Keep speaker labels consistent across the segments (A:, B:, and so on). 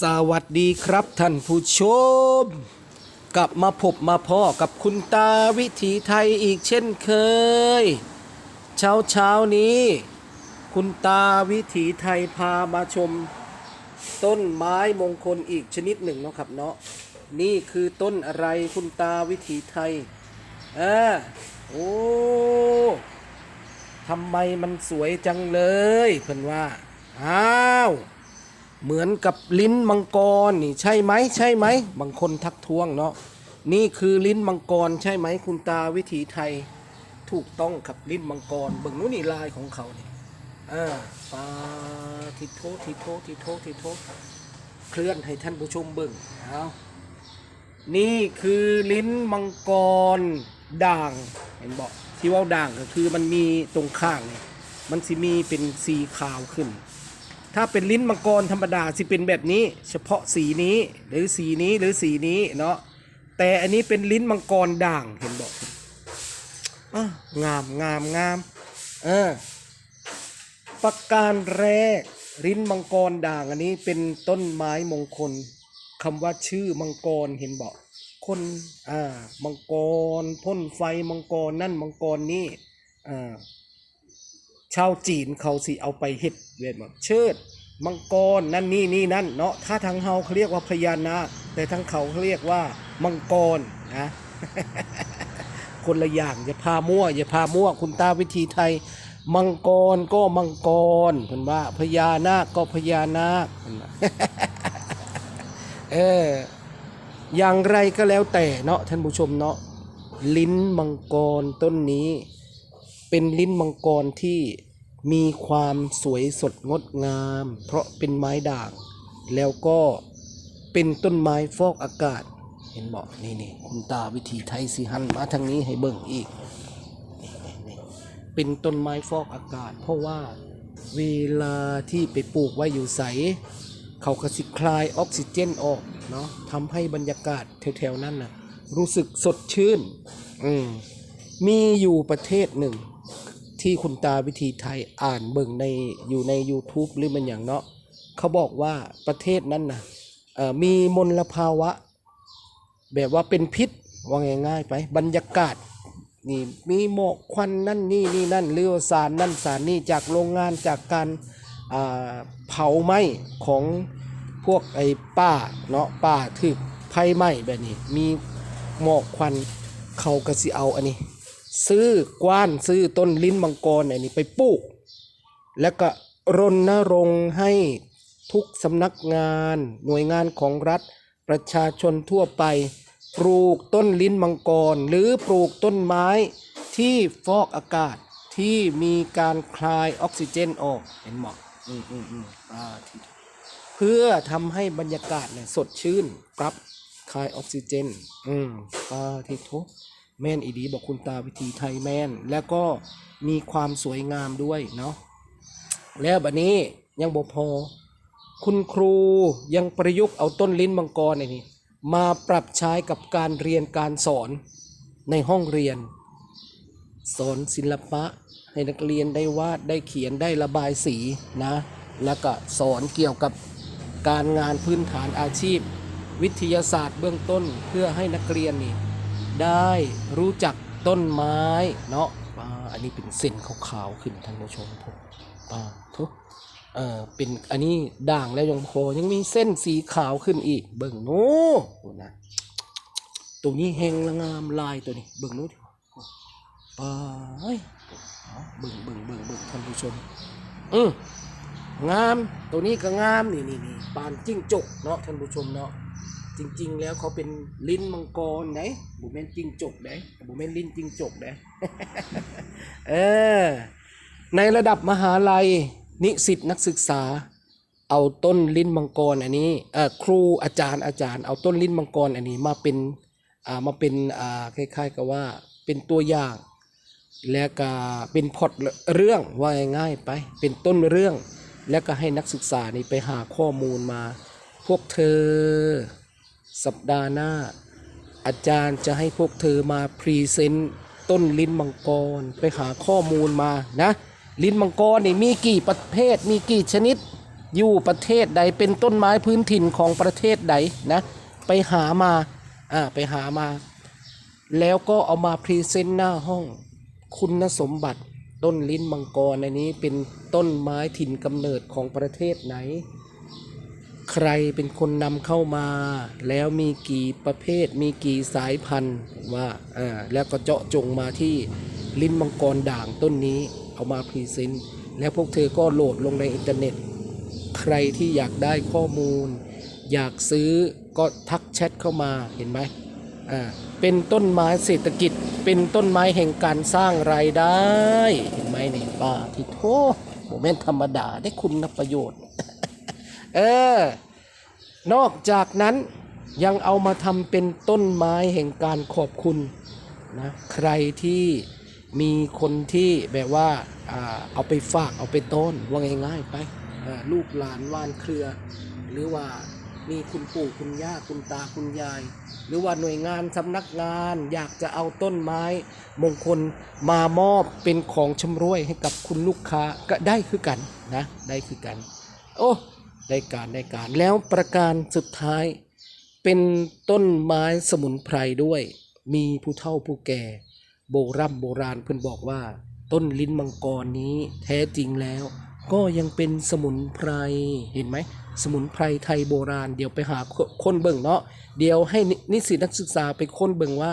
A: สวัสดีครับท่านผู้ชม กลับมาพบมาพ่อกับคุณตาวิถีไทยอีกเช่นเคย เช้าเช้านี้ คุณตาวิถีไทยพามาชม ต้นไม้มงคลอีกชนิดหนึ่งเนาะครับเนาะนี่คือต้นอะไรคุณตาวิถีไทยเออโอ้ทำไมมันสวยจังเลย เพิ่นว่า อ้าว เหมือนกับลิ้นมังกรนี่ใช่ไหมใช่ไหมบางคนทักท้วงเนาะนี่คือลิ้นมังกรใช่ไหมคุณตาวิถีไทยถูกต้องครับลิ้นมังกรเบิ่งนู้นนี่ลายของเขาเนี่ยอ่าปาทิโททิโททิโททิโทเคลื่อนให้ท่านผู้ชมเบิ่งเอานี่คือลิ้นมังกรด่างเห็นบอกที่ว่าด่างก็คือมันมีตรงข้างเนี่ยมันสิมีเป็นสีขาวขึ้น ถ้าเป็นลิ้นมังกรธรรมดาสิเป็นแบบนี้ เฉพาะสีนี้หรือสีนี้หรือสีนี้เนาะแต่อันนี้เป็นลิ้นมังกรด่างเห็นบอกอะงามงามงามเออประการแรกลิ้นมังกรด่างอันนี้เป็นต้นไม้มงคลคำว่าชื่อมังกรเห็นบอกคนอ่ามังกรพ่นไฟมังกรนั่นมังกรนี่อ่า ชาวจีนเขาสิเอาไปเฮ็ดเวียนแบบเชิด มังกรนั่นนี่นี่นั่นเนาะถ้าทางเฮาเขาเรียกว่าพญานาคแต่ทางเขาเขาเรียกว่ามังกรนะคนละอย่างอย่าพามั่วอย่าพามั่วคุณตาวิธีไทย มังกรก็มังกรเพิ่นว่าพญานาคก็พญานาคเพิ่นว่าเอออย่างไรก็แล้วแต่เนาะท่านผู้ชมเนาะลิ้นมังกรต้นนี้ เป็นลิ้นมังกรที่มีความสวยสดงดงาม เพราะเป็นไม้ด่าง แล้วก็เป็นต้นไม้ฟอกอากาศ เห็นบอกนี่นี่คุณตาวิธีไทยสิหันมาทางนี้ให้เบิ่งอีกนี่นี่เป็นต้นไม้ฟอกอากาศ เพราะว่าเวลาที่ไปปลูกไว้อยู่ใส เขาก็สิคลายออกซิเจนออกเนาะทำให้บรรยากาศแถวๆนั้นนะรู้สึกสดชื่น อืมมีอยู่ประเทศหนึ่ง ที่คุณตาวิธีไทยอ่านเบิ่งในอยู่ใน YouTube หรือมันอย่างเนาะเขาบอกว่าประเทศนั้นนะเอ่อมีมลภาวะ แบบว่าเป็นพิษว่าง่ายๆไปบรรยากาศนี่มีหมอกควันนั่นนี่นี่นั่นหรือวสารนั่นสารนี่จากโรงงานจากการเผาไหม้ของพวกไอ้ป้าเนาะป้าถึกไฟไหม้แบบนี้ มีหมอกควันเขาก็สิเอาอันนี้ ซื้อกว้านซื้อต้นลิ้นมังกรอันนี้ไปปลูก แล้วก็รณรงค์ให้ทุกสำนักงาน หน่วยงานของรัฐ ประชาชนทั่วไป ปลูกต้นลิ้นมังกร หรือปลูกต้นไม้ที่ฟอกอากาศที่มีการคลายออกซิเจนออกเห็นหมอกอืมอืมอืมอ่าเพื่อทำให้บรรยากาศเนี่ยสดชื่น ปรับคลายออกซิเจน อืมอ่าที่ทุก แม่นอีดีบอกคุณตาวิธีไทยแม่น แล้วก็มีความสวยงามด้วยเนาะแล้วบัดนี้ยังบ่พอ คุณครูยังประยุกต์เอาต้นลิ้นมังกรไอ้นี่มาปรับใช้กับการเรียนการสอนในห้องเรียน สอนศิลปะให้นักเรียนได้วาดได้เขียนได้ระบายสีนะ แล้วก็สอนเกี่ยวกับการงานพื้นฐานอาชีพ วิทยาศาสตร์เบื้องต้นเพื่อให้นักเรียนนี่ ได้รู้จักต้นไม้เนาะอ่าอันนี้เป็นเส้นขาวๆขึ้นท่านผู้ชมทุกอ่าทุกเออเป็นอันนี้ด่างแล้วยังพอยังมีเส้นสีขาวขึ้นอีก เบิ่งโน้ดูนะตัวนี้เฮงละงามลายตัวนี้ เบิ่งโน้ดิไปเอาเบิ่งเบิ่งเบิ่งเบิ่งท่านผู้ชมอืมงามตัวนี้ก็งามนี่นี่นี่ปานจิ้งจกเนาะท่านผู้ชมเนาะ จริง ๆ แล้วเขาเป็นลิ้นมังกรไหนบุเมนจิงจกไหนบุเมนลิ้นจิงจกไหนเออในระดับมหาลัยนิสิตนักศึกษา เอาต้นลิ้นมังกรอันนี้เออครูอาจารย์อาจารย์ เอาต้นลิ้นมังกรอันนี้มาเป็นอ่ามาเป็นอ่าคล้ายๆกับว่าเป็นตัวอย่าง แล้วก็เป็นพอตเรื่องว่าง่ายๆไป เป็นต้นเรื่อง แล้วก็ให้นักศึกษานี่ไปหาข้อมูลมา พวกเธอ สัปดาห์หน้า อาจารย์จะให้พวกเธอมาพรีเซนต์ต้นลิ้นมังกรไปหาข้อมูลมานะ ลิ้นมังกรนี่มีกี่ประเภทมีกี่ชนิด อยู่ประเทศใดเป็นต้นไม้พื้นถิ่นของประเทศใดนะไปหามาอ่าไปหามา แล้วก็เอามาพรีเซนต์หน้าห้องคุณสมบัติต้นลิ้นมังกรอันนี้เป็นต้นไม้ถิ่นกำเนิดของประเทศไหน ใครเป็นคนนำเข้ามา แล้วมีกี่ประเภท มีกี่สายพันธุ์ว่าอ่าแล้วก็เจาะจงมาที่ลิ้นมังกรด่างต้นนี้เอามาพรีเซนต์แล้วพวกเธอก็โหลดลงในอินเทอร์เน็ต ใครที่อยากได้ข้อมูล อยากซื้อก็ทักแชทเข้ามาเห็นไหมอ่าเป็นต้นไม้เศรษฐกิจ เป็นต้นไม้แห่งการสร้างรายได้ เห็นไหมนี่ป้าที่โทโมเมนต์ธรรมดาได้คุณประโยชน์ เออ นอกจากนั้นยังเอามาทำเป็นต้นไม้แห่งการขอบคุณนะใครที่มีคนที่แบบว่าอ่าเอาไปฝากเอาไปต้นว่าง่ายๆไปอ่าลูกหลานว่านเครือ หรือว่ามีคุณปู่คุณย่าคุณตาคุณยาย หรือว่าหน่วยงานสำนักงานอยากจะเอาต้นไม้มงคลมามอบเป็นของชำร่วยให้กับคุณลูกค้าก็ได้คือกันนะได้คือกัน โอ้ ได้การได้การแล้วประการสุดท้าย เป็นต้นไม้สมุนไพรด้วย มีผู้เฒ่าผู้แก่ โบรำโบราณเพิ่อนบอกว่า ต้นลิ้นมังกรนี้แท้จริงแล้ว ก็ยังเป็นสมุนไพรเห็นไหมสมุนไพรไทยโบราณ เดี๋ยวไปหาคนเบิ่งเนาะเดี๋ยวให้นินิสิตนักศึกษาไปค้นเบิ่งว่า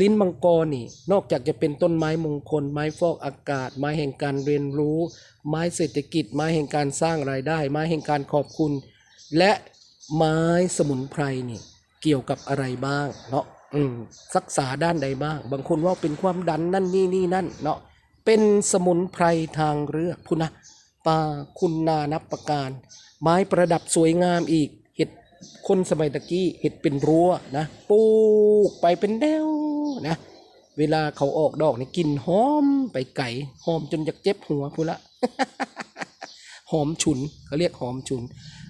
A: ลิ้นมังกรนี่ นอกจากจะเป็นต้นไม้มงคล ไม้ฟอกอากาศ ไม้แห่งการเรียนรู้ ไม้เศรษฐกิจ ไม้แห่งการสร้างรายได้ ไม้แห่งการขอบคุณ และไม้สมุนไพรนี่เกี่ยวกับอะไรบ้างเนาะอืมรักษาด้านใดบ้าง บางคนว่าเป็นความดันนั่นนี่นี่นั่นเนาะเป็นสมุนไพรทางเลือกพุนะปาคุณนานับประการ ไม้ประดับสวยงามอีก เห็ดคนสมัยตะกี้เห็ดเป็นรั้วนะปลูกไปเป็นแนว นะเวลาเขาออกดอกนี่กลิ่นหอมไปไก่หอมจนอยากเจ็บหัวพูละหอมฉุนเขาเรียกหอมฉุน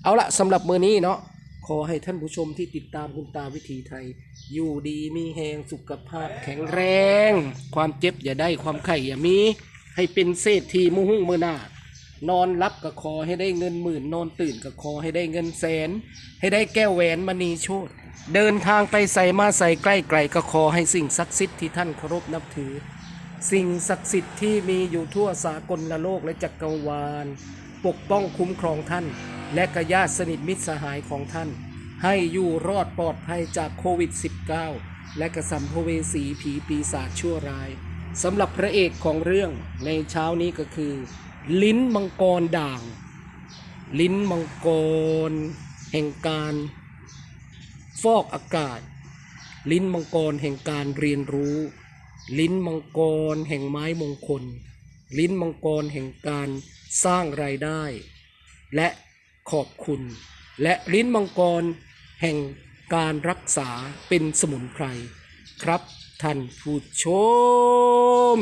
A: เอาละสำหรับมือนี้เนาะขอให้ท่านผู้ชมที่ติดตามคุณตาวิถีไทย อยู่ดีมีแหงสุขภาพแข็งแรง ความเจ็บอย่าได้ความไข่อย่ามี ให้เป็นเศรษฐีมุ่งมือหน้านอนรับก็ขอให้ได้เงินหมื่นนอนตื่นก็ขอให้ได้เงินแสน ให้ได้แก้วแหวนมณีโชต เดินทางไปใส่มาใส่ใกล้ไกลก็ขอให้สิ่งศักดิ์สิทธิ์ที่ท่านเคารพนับถือ สิ่งศักดิ์สิทธิ์ที่มีอยู่ทั่วสากลโลกและจักรวาล ปกป้องคุ้มครองท่าน และกญาติสนิทมิตรสหายของท่าน ให้อยู่รอดปลอดภัยจากโควิด -19 และกระสัมภเวสีผีปีศาจชั่วร้ายสำหรับพระเอกของเรื่องในเช้านี้ก็คือ ลิ้นมังกรด่าง ลิ้นมังกร แห่งการ ฟอกอากาศ ลิ้นมังกรแห่งการเรียนรู้ ลิ้นมังกรแห่งไม้มงคล ลิ้นมังกรแห่งการสร้างรายได้ และขอบคุณ และลิ้นมังกรแห่งการรักษาเป็นสมุนไพร ครับท่านผู้ชม